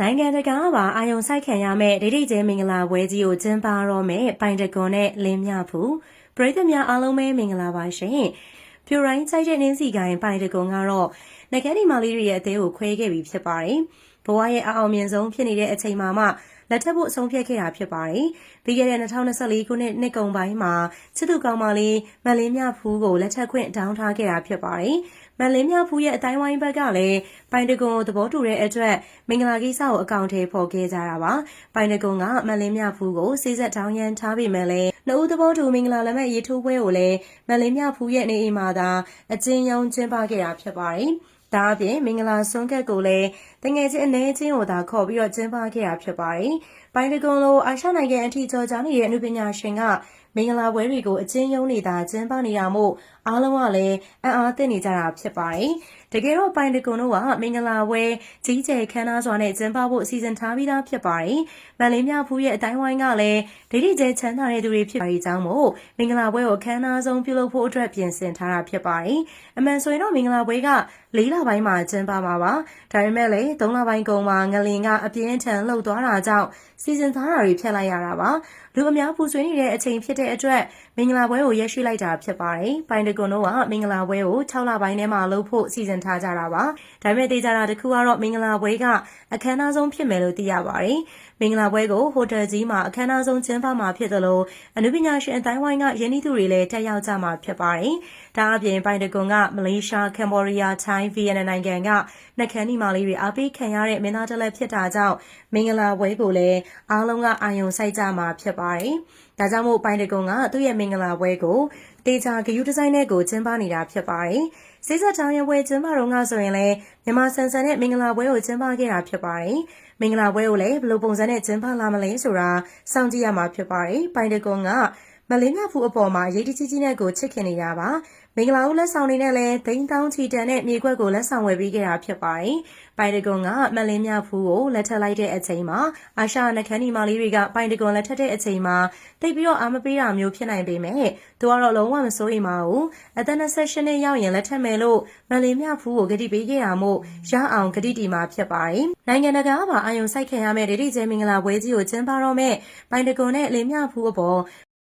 နိုင်ငံတကာပါအာယုံဆိုင်ခံရမဲ့ဒိဋ္ဌိကျဲမင်္ဂလာပွဲကြီးကိုကျင်းပတော့မဲ့ပိုင်တကွန်နဲ့လင်းမြဖူပရိသတ်များအားလုံးပဲမင်္ဂလာပါရှင်ပြူရိုင်းဆိုင်တဲ့နင်းစီကိုင်းပိုင်တကွန်ကတော့နဂန်ဒီမာလီတွေရဲ့အသေးကိုခွဲခဲ့ပြီးဖြစ်ပါတယ် ဘဝရဲ့အအောင်မြင်ဆုံးဖြစ်နေတဲ့အချိန်မှာမှလက်ထပ်ဖို့အဆုံးဖြတ်ခဲ့တာဖြစ်ပါတယ်။ပြီးခဲ့တဲ့2024ခုနှစ်နှစ်ကုန်ပိုင်းမှာချစ်သူကောင်းမလေးမန်လင်းမြဖူးကိုလက်ထပ်ခွင့်တောင်းထားခဲ့တာဖြစ်ပါတယ်။မန်လင်းမြဖူးရဲ့အတိုင်းဝိုင်းဘက်ကလည်းပိုင်တကွန်ကိုသဘောတူတဲ့အတွက်မင်္ဂလာကိစ္စကိုအကောင့်ထဲပေါ်ခဲ့ကြတာပါ။ပိုင်တကွန်ကမန်လင်းမြဖူးကိုစေဆက်တောင်းရန်ထားပေမဲ့လည်းနှစ်ဦးသဘောတူမင်္ဂလာလက်မှတ်ရေးထိုးပွဲကိုလည်းမန်လင်းမြဖူးရဲ့နေအိမ်မှာသာအကျဉ်းယုံကျင်းပခဲ့တာဖြစ်ပါတယ်။ ဒါအပြင်မင်္ဂလာဆွမ်းကက်ကိုလည်းတငယ်ချင်းအနေချင်းကိုသာခေါ်ပြီးတော့ကျင်းပခဲ့တာဖြစ်ပါတယ်။ပိုင်းတကွန်လိုအာရှနိုင်ငံအထီကျော်ကြားနေတဲ့အမှုပညာရှင်ကမင်္ဂလာပွဲတွေကိုအချင်းယုံနေတာကျင်းပနေတာမို့အားလုံးကလည်းအံ့အားသင့်နေကြတာဖြစ်ပါတယ်။တကယ်တော့ပိုင်းတကွန်တို့ကမင်္ဂလာပွဲကြီးကျယ်ခမ်းနားစွာနဲ့ကျင်းပဖို့အစီအစဉ်ထားပြီးသားဖြစ်ပါတယ်။မန်လေးမြဖူးရဲ့အတိုင်းဝိုင်းကလည်းဒိဋ္ဌိကျဲချမ်းသာတဲ့သူတွေဖြစ်ပါကြောင်းမို့မင်္ဂလာပွဲကိုခမ်းနားဆုံးပြုလုပ်ဖို့အတွက်ပြင်ဆင်ထားတာဖြစ်ပါတယ်။အမှန်ဆိုရင်တော့မင်္ဂလာပွဲက၄လပိုင်းမှာကျင်းပမှာပါ။ဒါပေမဲ့လည်း၃လပိုင်းကုန်မှာငလင်ကအပြင်းထန်လှုပ်သွားတာကြောင့်စီစဉ်ထားတာတွေဖျက်လိုက်ရတာပါ။လူအများပူဆွေးနေတဲ့အချိန်ဖြစ်တဲ့အတွက်မင်္ဂလာပွဲကိုရက်ရှိလိုက်တာဖြစ်ပါတယ်။ပိုင်တကွန်တို့ကမင်္ဂလာပွဲကို6လပိုင်းထဲမှာလုပ်ဖို့စီစဉ်ထားကြတာပါ။ဒါပေမဲ့တေချာတာတစ်ခုကတော့မင်္ဂလာပွဲကအခမ်းအနားဆုံးဖြစ်မယ်လို့သိရပါတယ်။မင်္ဂလာပွဲကိုဟိုတယ်ကြီးမှာအခမ်းအနားဆုံးကျင်းပမှာဖြစ်သလိုအနုပညာရှင်အတိုင်းဝိုင်းကရင်းနှီးသူတွေလည်းတက်ရောက်ကြမှာဖြစ်ပါတယ်။ဒါအပြင်ပိုင်တကွန်ကမလေးရှား၊ကမ်ဘောဒီးယား၊ထိုင်း၊ဗီယက်နမ်နိုင်ငံကနှက်ခမ်းနီမာလေးတွေအားပေးခံရတဲ့မင်းသားတစ်လက်ဖြစ်တာကြောင့်မင်္ဂလာပွဲကိုလည်းအားလုံးကအာရုံစိုက်ကြမှာဖြစ်ပါတယ်။ ဒါကြောင့်မို့ပိုင်တကွန်ကသူ့ရဲ့မင်္ဂလာပွဲကိုတေချာဂယူဒီဇိုင်းနဲ့ကိုကျင်းပနေတာဖြစ်ပါတယ်။စိစက်ချောင်းရပွဲကျင်းပတော့ကဆိုရင်လည်းမြန်မာဆန်ဆန်နဲ့မင်္ဂလာပွဲကိုကျင်းပခဲ့တာဖြစ်ပါတယ်။မင်္ဂလာပွဲကိုလည်းဘယ်လိုပုံစံနဲ့ကျင်းပလာမလဲဆိုတာစောင့်ကြည့်ရမှာဖြစ်ပါတယ်။ပိုင်တကွန်က မလင်းကဖူအပေါ်မှာရိတ်တကြီးကြီးနဲ့ကိုချစ်ခင်နေတာပါမင်္ဂလာဦးလက်ဆောင်နေနဲ့လည်းဒိန်းတောင်းချီတန်တဲ့မြေခွက်ကိုလက်ဆောင်ဝယ်ပေးခဲ့တာဖြစ်ပါတယ်ပိုင်တကွန်ကမလင်းမြဖူးကိုလက်ထပ်လိုက်တဲ့အချိန်မှာအာရှနှခမ်းဒီမာလေးတွေကပိုင်တကွန်လက်ထပ်တဲ့အချိန်မှာတိတ်ပြီးတော့အာမပေးတာမျိုးဖြစ်နိုင်ပေမဲ့သူကတော့လုံးဝမစိုးရိမ်ပါဘူးအသက်28နှစ်ရောက်ရင်လက်ထပ်မယ်လို့မလင်းမြဖူးကိုဂတိပေးခဲ့တာမို့ရအောင်ဂတိတီမှာဖြစ်ပါတယ်နိုင်ငံတကာကပါအာယုံစိုက်ခံရမယ့်ဒိဋ္ဌိကျဲမင်္ဂလာပွဲကြီးကိုကျင်းပတော့မဲ့ပိုင်တကွန်နဲ့လင်းမြဖူးအပေါ်